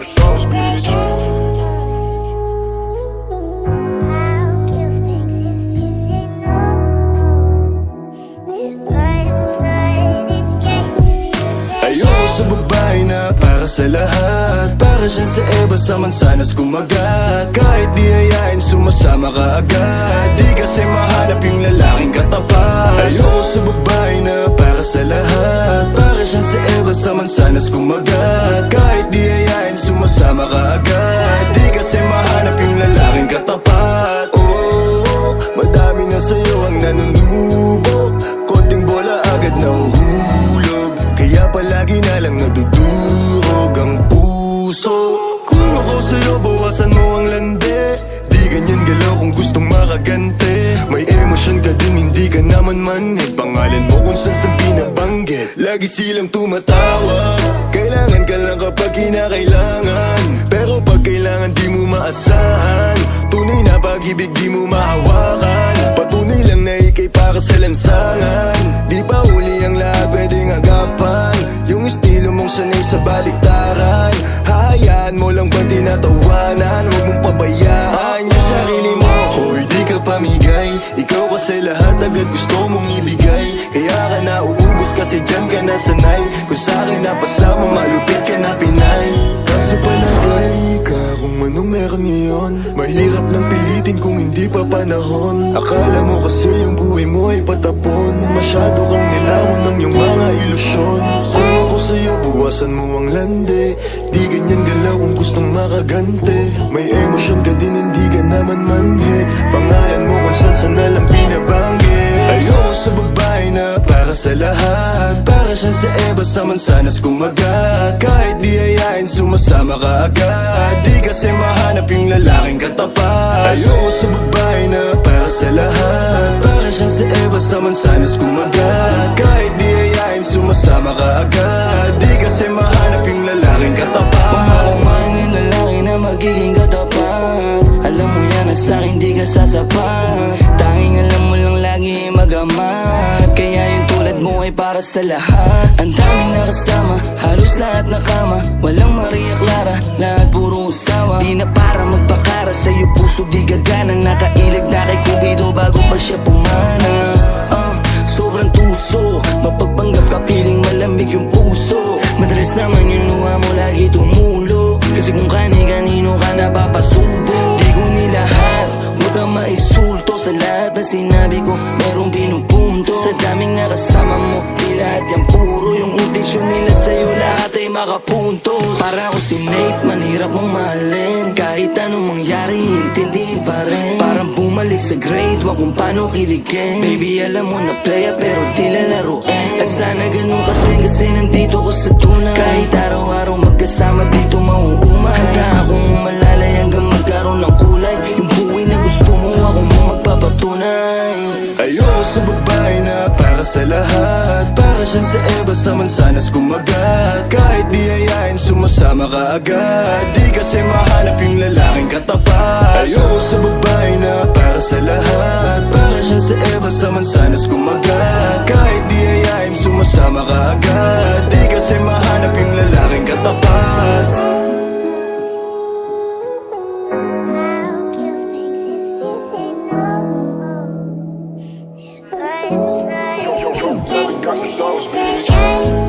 the sauce, bitch. sa babae na para sa lahat. Para siya sa Eva sa mansanas kumagat Kahit di hayain sumasama ka agad. Di kasi mahanap yung lalaking katapat. Ayoko sa babae na para sa lahat. Para siya sa Eva sa mansanas kumagat Kung ako sa'yo, bawasan mo ang lande. Di ganyan galaw kung gustong makagante. May emosyon ka din, hindi ka naman manhid Pangalan mo kung saan saan binabanggit Lagi silang tumatawa. Kailangan ka lang kapag kinakailangan. Pero pag kailangan di mo maasahan. Tunay na pag-ibig di mo mahawakan. Patunay lang na ikay para sa lansangan. Di pa uli ang lahat pwedeng agapan? Yung estilo mong sanay sa baliktaran tinatawanan Huwag mong pabayaan yung sarili mo. Hoy di ka pamigay. Ikaw kasi lahat agad gusto mong ibigay. Kaya ka nauubos kasi dyan ka na sanay Kung sa'kin napasama malupit ka na pinay. Kaso palagay ka kung anong meron ngayon Mahirap nang pilitin kung hindi pa panahon. Akala mo kasi yung buhay mo ay patapon. Masyado kang nilawan ng iyong mga ilusyon. Kung ako sa'yo bawasan mo ang lande. Di ganyan gustong makagante. May emosyon ka din hindi ka naman manhid Pangalan mo kung saan saan na lang binabanggit. Ayoko sa babae na para sa lahat. Para siyang sa Eva sa mansanas kumagat. Kahit di hayain sumasama ka agad. Di kasi mahanap yung lalaking katapat. Ayoko sa babae na para sa lahat. Para siyang sa Eva sa mansanas kumagat. Kahit di hayain sumasama ka agad magamat Kaya yung tulad mo ay para sa lahat. Ang daming nakasama, halos lahat na kama Walang Maria Clara, lahat puro usawa. Di na para magpakara sa'yo puso di gagana. Nakailag na kay Cupido bago pa siya pumana. Ah, Sobrang tuso. Mapagpanggap ka piling malamig yung puso. Madalas naman yung luha mo lagi tumulo. Kasi kung kani-kanino ka napapasubo Di ko nilahat Kang maisulto Sa lahat na sinabi ko Merong pinupunto Sa daming nakasama mo Di lahat yan puro. Yung intensyon nila sa'yo Lahat ay makapuntos Para ako si Nate Manhirap mong mahalin Kahit anong mangyari Intindihin pa rin Parang bumalik sa grade Wag kung paano kiligin Baby alam mo na playa Pero di lalaruin At sana ganun ka din Kasi nandito ko sa tunay Kahit araw-araw magpapatunay Ayoko sa babae na para sa lahat. Para siyang sa Eva sa mansanas kumagat Kahit di hayain sumasama ka agad. Di kasi mahanap yung lalaking katapat. Ayoko sa babae got the sauce, bitch.